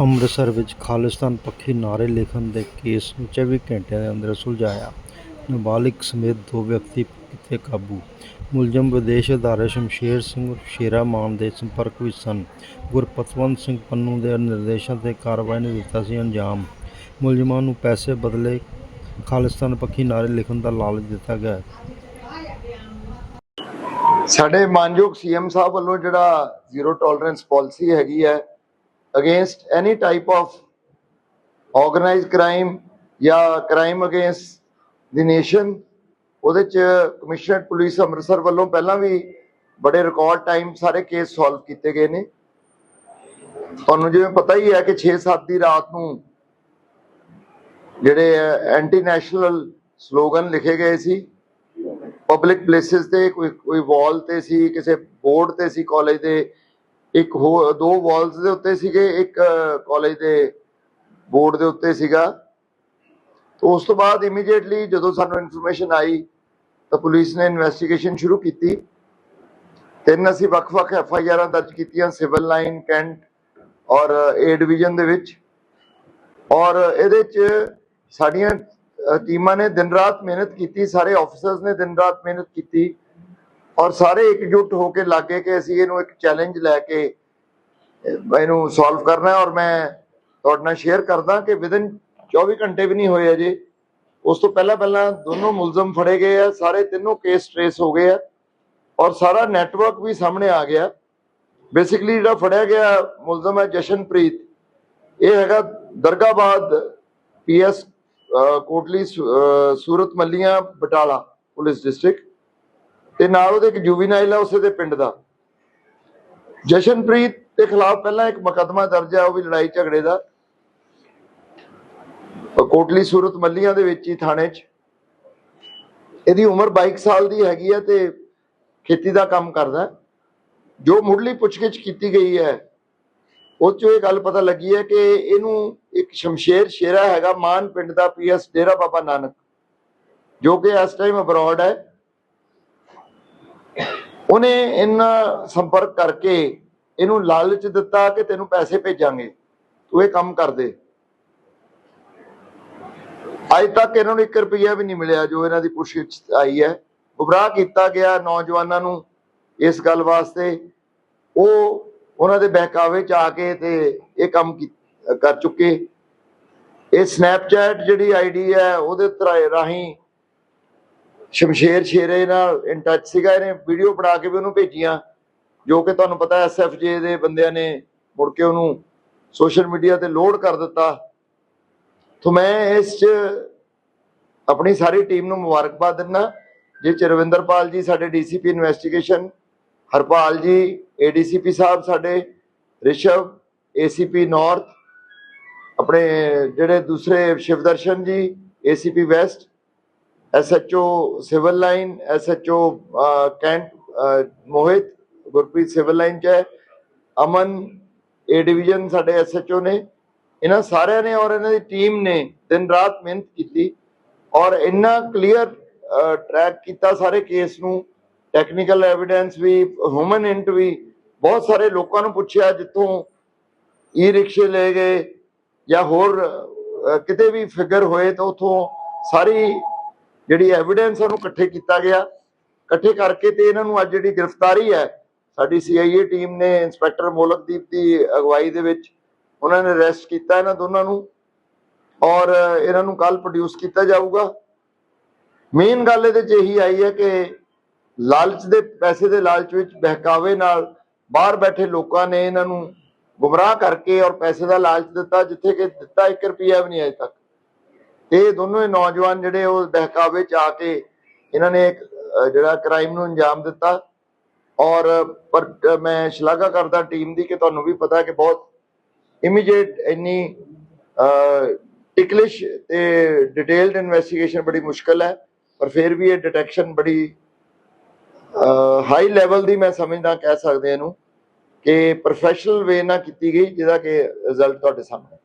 ਅੰਮ੍ਰਿਤਸਰ ਵਿੱਚ ਖਾਲਿਸਤਾਨ ਪੱਖੀ ਨਾਅਰੇ ਲਿਖਣ ਦੇ ਕੇਸ ਨੂੰ 24 ਘੰਟਿਆਂ ਦੇ ਅੰਦਰ ਸੁਲਝਾਇਆ। ਨਾਬਾਲਿਗ ਸਮੇਤ ਦੋ ਵਿਅਕਤੀ ਕੀਤੇ ਕਾਬੂ। ਮੁਲਜ਼ਮ ਵਿਦੇਸ਼ ਅਦਾਰੇ ਸ਼ਮਸ਼ੇਰ ਸਿੰਘ ਸ਼ੇਰਾ ਮਾਨ ਦੇ ਸੰਪਰਕ ਵਿੱਚ ਸਨ। ਗੁਰਪਤਵੰਤ ਸਿੰਘ ਪੰਨੂ ਦੇ ਨਿਰਦੇਸ਼ਾਂ ਤੇ ਕਾਰਵਾਈ ਨੇ ਦਿੱਤਾ ਸੀ ਅੰਜਾਮ। ਮੁਲਜ਼ਮਾਂ ਨੂੰ ਪੈਸੇ ਬਦਲੇ ਖਾਲਿਸਤਾਨ ਪੱਖੀ ਨਾਅਰੇ ਲਿਖਣ ਦਾ ਲਾਲਚ ਦਿੱਤਾ ਗਿਆ ਸਾਡੇ ਮਾਨਯੋਗ ਸੀਐਮ ਸਾਹਿਬ ਵੱਲੋਂ ਜਿਹੜਾ ਜ਼ੀਰੋ ਟੋਲਰੈਂਸ ਪਾਲਿਸੀ ਹੈਗੀ ਹੈ against any type of organized crime ਜਾਂ ਕ੍ਰਾਈਮ ਅਗੇਂਸਟ ਦੀ ਨੇਸ਼ਨ ਉਹਦੇ ਚ ਕਮਿਸ਼ਨਰ ਪੁਲਿਸ ਅੰਮ੍ਰਿਤਸਰ ਵੱਲੋਂ ਪਹਿਲਾਂ ਵੀ ਬੜੇ ਰਿਕਾਰਡ ਟਾਈਮ ਸਾਰੇ ਕੇਸ ਸੋਲਵ ਕੀਤੇ ਗਏ ਨੇ। ਤੁਹਾਨੂੰ ਜਿਵੇਂ ਪਤਾ ਹੀ ਹੈ ਕਿ 6-7 ਦੀ ਰਾਤ ਨੂੰ ਜਿਹੜੇ ਐਂਟੀ ਨੈਸ਼ਨਲ ਸਲੋਗਨ ਲਿਖੇ ਗਏ ਸੀ। ਪਬਲਿਕ ਪਲੇਸਿਸ ਤੇ ਕੋਈ ਕੋਈ ਵਾਲ ਤੇ ਸੀ, ਕਿਸੇ ਬੋਰਡ ਤੇ ਸੀ ਕਾਲਜ ਦੇ ਇੱਕ ਹੋਰ, ਦੋ ਵਾਲਸ ਦੇ ਉੱਤੇ ਸੀਗੇ, ਇੱਕ ਕਾਲਜ ਦੇ ਬੋਰਡ ਦੇ ਉੱਤੇ ਸੀਗਾ। ਉਸ ਤੋਂ ਬਾਅਦ ਇਮੀਡੀਏਟਲੀ ਜਦੋਂ ਸਾਨੂੰ ਇਨਫੋਰਮੇਸ਼ਨ ਆਈ, ਤਾਂ ਪੁਲਿਸ ਨੇ ਇਨਵੈਸਟੀਗੇਸ਼ਨ ਸ਼ੁਰੂ ਕੀਤੀ। ਤਿੰਨ ਅਸੀਂ ਵੱਖ-ਵੱਖ ਐਫ ਆਈ ਆਰਾਂ ਦਰਜ ਕੀਤੀਆਂ ਸਿਵਲ ਲਾਈਨ ਕੈਂਟ ਔਰ ਏ ਡਿਵੀਜ਼ਨ ਦੇ ਵਿੱਚ। ਔਰ ਇਹਦੇ ਚ ਸਾਡੀਆਂ ਟੀਮਾਂ ਨੇ ਦਿਨ ਰਾਤ ਮਿਹਨਤ ਕੀਤੀ, ਸਾਰੇ ਆਫੀਸਰਸ ਨੇ ਦਿਨ ਰਾਤ ਮਿਹਨਤ ਕੀਤੀ। ਔਰ ਸਾਰੇ ਇਕਜੁੱਟ ਹੋ ਕੇ ਲੱਗੇ ਕਿ ਅਸੀਂ ਇਹਨੂੰ ਇੱਕ ਚੈਲੰਜ ਲੈ ਕੇ ਇਹਨੂੰ ਸੋਲਵ ਕਰਨਾ ਹੈ ਔਰ ਮੈਂ ਤੁਹਾਡੇ ਨਾਲ ਸ਼ੇਅਰ ਕਰਦਾ ਕਿ ਵਿਦਨ 24 ਘੰਟੇ ਵੀ ਨਹੀਂ ਹੋਏ ਅਜੇ। ਉਸ ਤੋਂ ਪਹਿਲਾਂ ਪਹਿਲਾਂ ਦੋਨੋਂ ਮੁਲਜ਼ਮ ਫੜੇ ਗਏ ਆ, ਸਾਰੇ ਤਿੰਨੋਂ ਕੇਸ ਟ੍ਰੇਸ ਹੋ ਗਏ ਆ ਔਰ ਸਾਰਾ ਨੈਟਵਰਕ ਵੀ ਸਾਹਮਣੇ ਆ ਗਿਆ। ਬੇਸਿਕਲੀ ਜਿਹੜਾ ਫੜਿਆ ਗਿਆ ਮੁਲਜ਼ਮ ਹੈ ਜਸ਼ਨਪ੍ਰੀਤ। ਇਹ ਹੈਗਾ Dargabad PS Kotli Surat Malliyan, Batala police district ਤੇ ਨਾਲ ਉਹਦੇ ਇੱਕ ਜੁਵੀਨਾਈਲ ਆ ਉਸੇ ਦੇ ਪਿੰਡ ਦਾ। ਜਸ਼ਨਪ੍ਰੀਤ ਦੇ ਖਿਲਾਫ ਪਹਿਲਾਂ ਇੱਕ ਮੁਕੱਦਮਾ ਦਰਜ ਹੈ ਉਹ ਵੀ ਲੜਾਈ ਝਗੜੇ ਦਾ। ਕੋਟਲੀ ਸੂਰਤ ਮੱਲੀਆਂ ਦੇ ਵਿੱਚ ਹੀ ਥਾਣੇ 'ਚ। ਇਹਦੀ ਉਮਰ 22 ਸਾਲ ਦੀ ਹੈਗੀ ਹੈ ਤੇ ਖੇਤੀ ਦਾ ਕੰਮ ਕਰਦਾ। ਜੋ ਮੁੱਢਲੀ ਪੁੱਛਗਿੱਛ ਕੀਤੀ ਗਈ ਹੈ, ਉਹ 'ਚੋਂ ਇਹ ਗੱਲ ਪਤਾ ਲੱਗੀ ਹੈ ਕਿ ਇਹਨੂੰ ਇੱਕ ਸ਼ਮਸ਼ੇਰ ਸ਼ੇਰਾ ਹੈਗਾ, ਮਾਨ ਪਿੰਡ ਦਾ ਪੀਐਸ ਡੇਰਾ ਬਾਬਾ ਨਾਨਕ, ਜੋ ਕਿ ਇਸ ਟਾਈਮ ਅਬਰੋਡ ਹੈ। ਉਹਨੇ ਇਹਨਾਂ ਸੰਪਰਕ ਕਰਕੇ ਇਹਨੂੰ ਲਾਲਚ ਦਿੱਤਾ ਕਿ ਤੈਨੂੰ ਪੈਸੇ ਭੇਜਾਂਗੇ। ਤੂੰ ਇਹ ਕੰਮ ਕਰ ਦੇ। ਅੱਜ ਤੱਕ ਇਹਨਾਂ ਨੂੰ 1 ਰੁਪਿਆ ਵੀ ਨਹੀਂ ਮਿਲਿਆ ਜੋ ਇਹਨਾਂ ਦੀ ਪੁੱਛਗਿੱਛ ਆਈ ਹੈ। ਗੁਬਰਾਹ ਕੀਤਾ ਗਿਆ ਨੌਜਵਾਨਾਂ ਨੂੰ ਇਸ ਗੱਲ ਵਾਸਤੇ। ਉਹ ਉਹਨਾਂ ਦੇ ਬਹਿਕਾਵੇ ਚ ਆ ਕੇ ਤੇ ਇਹ ਕੰਮ ਕਰ ਚੁੱਕੇ। ਇਹ ਸਨੈਪਚੈਟ ਜਿਹੜੀ ਆਈਡੀ ਹੈ, ਉਹਦੇ ਰਾਹੀਂ ਸ਼ਮਸ਼ੇਰ ਸ਼ੇਰੇ ਨਾਲ ਇਨ ਟੱਚ ਸੀਗਾ, ਇਹਨੇ ਵੀਡੀਓ ਬਣਾ ਕੇ ਵੀ ਉਹਨੂੰ ਭੇਜੀਆਂ, ਜੋ ਕਿ ਤੁਹਾਨੂੰ ਪਤਾ ਐਸਐਫਜੇ ਦੇ ਬੰਦਿਆਂ ਨੇ ਮੁੜ ਕੇ ਉਹਨੂੰ ਸੋਸ਼ਲ ਮੀਡੀਆ ਤੇ ਲੋਡ ਕਰ ਦਿੱਤਾ। ਤੋਂ ਮੈਂ ਇਸ 'ਚ ਆਪਣੀ ਸਾਰੀ ਟੀਮ ਨੂੰ ਮੁਬਾਰਕਬਾਦ ਦਿੰਦਾ। ਜੇ ਚਰਵਿੰਦਰਪਾਲ ਜੀ ਸਾਡੇ ਡੀਸੀਪੀ ਇਨਵੈਸਟੀਗੇਸ਼ਨ ਹਰਪਾਲ ਜੀ ਏਡੀਸੀਪੀ ਸਾਹਿਬ ਸਾਡੇ, ਰਿਸ਼ਵ ਏਸੀਪੀ ਨਾਰਥ ਆਪਣੇ ਜਿਹੜੇ ਦੂਸਰੇ Shivdarshan ji ACP west SHO civil line SHO cant Mohit Gurpreet civil line ਚ ਹੈ। ਅਮਨ ਏ ਡਿਵੀਜ਼ਨ ਸਾਡੇ ਐਸਐਚਓ ਨੇ। ਇਹਨਾਂ ਸਾਰਿਆਂ ਨੇ ਔਰ ਇਹਨਾਂ ਦੀ ਟੀਮ ਨੇ ਦਿਨ ਰਾਤ ਮਿਹਨਤ ਕੀਤੀ ਔਰ ਇੰਨਾ ਕਲੀਅਰ ਟਰੈਕ ਕੀਤਾ ਸਾਰੇ ਕੇਸ ਨੂੰ। ਟੈਕਨੀਕਲ ਐਵੀਡੈਂਸ ਵੀ ਹਿਊਮਨ ਇੰਟ ਵੀ। ਬਹੁਤ ਸਾਰੇ ਲੋਕਾਂ ਨੂੰ ਪੁੱਛਿਆ ਜਿੱਥੋਂ ਈ ਰਿਕਸ਼ੇ ਲੈ ਗਏ ਜਾਂ ਹੋਰ ਕਿਤੇ ਵੀ ਫਿਗਰ ਹੋਏ ਤਾਂ ਉਥੋਂ ਸਾਰੀ ਜਿਹੜੀ ਐਵੀਡੈਂਸ ਉਹਨੂੰ ਇਕੱਠੇ ਕੀਤਾ ਗਿਆ, ਇਕੱਠੇ ਕਰਕੇ ਤੇ ਇਹਨਾਂ ਨੂੰ ਅੱਜ ਜਿਹੜੀ ਗ੍ਰਿਫਤਾਰੀ ਹੈ, ਸਾਡੀ ਸੀਆਈਏ ਟੀਮ ਨੇ, ਇੰਸਪੈਕਟਰ ਮੋਲਕਦੀਪ ਦੀ ਅਗਵਾਈ ਦੇ ਵਿੱਚ, ਉਹਨਾਂ ਨੇ ਅਰੈਸਟ ਕੀਤਾ ਇਹਨਾਂ ਦੋਨਾਂ ਨੂੰ ਔਰ ਇਹਨਾਂ ਨੂੰ ਕੱਲ ਪ੍ਰੋਡਿਊਸ ਕੀਤਾ ਜਾਊਗਾ। ਮੇਨ ਗੱਲ ਇਹਦੇ ਚ ਇਹੀ ਆਈ ਹੈ ਕਿ ਲਾਲਚ ਦੇ ਪੈਸੇ ਦੇ ਲਾਲਚ ਵਿੱਚ ਬਹਿਕਾਵੇ ਨਾਲ ਬਾਹਰ ਬੈਠੇ ਲੋਕਾਂ ਨੇ ਇਹਨਾਂ ਨੂੰ ਗੁੰਮਰਾਹ ਕਰਕੇ ਔਰ ਪੈਸੇ ਦਾ ਲਾਲਚ ਦਿੱਤਾ, ਜਿੱਥੇ ਕਿ ਦਿੱਤਾ 1 ਰੁਪਿਆ ਵੀ ਨਹੀਂ ਅਜੇ ਤੱਕ। ਇਹ ਦੋਨੋਂ ਹੀ ਨੌਜਵਾਨ ਜਿਹੜੇ ਉਹ ਬਹਿਕਾਵੇ ਚ ਆ ਕੇ ਇਹਨਾਂ ਨੇ ਇੱਕ ਜਿਹੜਾ ਕ੍ਰਾਈਮ ਨੂੰ ਅੰਜਾਮ ਦਿੱਤਾ। ਔਰ, ਪਰ ਮੈਂ ਸ਼ਲਾਘਾ ਕਰਦਾ ਟੀਮ ਦੀ ਕਿ ਤੁਹਾਨੂੰ ਵੀ ਪਤਾ ਕਿ ਬਹੁਤ ਇਮੀਡੀਏਟ ਇੰਨੀ ਟਿਕਲਿਸ਼ ਤੇ ਡਿਟੇਲਡ ਇਨਵੈਸਟੀਗੇਸ਼ਨ ਬੜੀ ਮੁਸ਼ਕਲ ਹੈ। ਪਰ ਫਿਰ ਵੀ ਇਹ ਡਿਟੈਕਸ਼ਨ ਬੜੀ ਹਾਈ ਲੈਵਲ ਦੀ ਮੈਂ ਸਮਝਦਾ, ਕਹਿ ਸਕਦੇ ਇਹਨੂੰ ਕਿ ਪ੍ਰੋਫੈਸ਼ਨਲ ਵੇ ਨਾਲ ਕੀਤੀ ਗਈ, ਜਿਹਦਾ ਕਿ ਰਿਜ਼ਲਟ ਤੁਹਾਡੇ ਸਾਹਮਣੇ।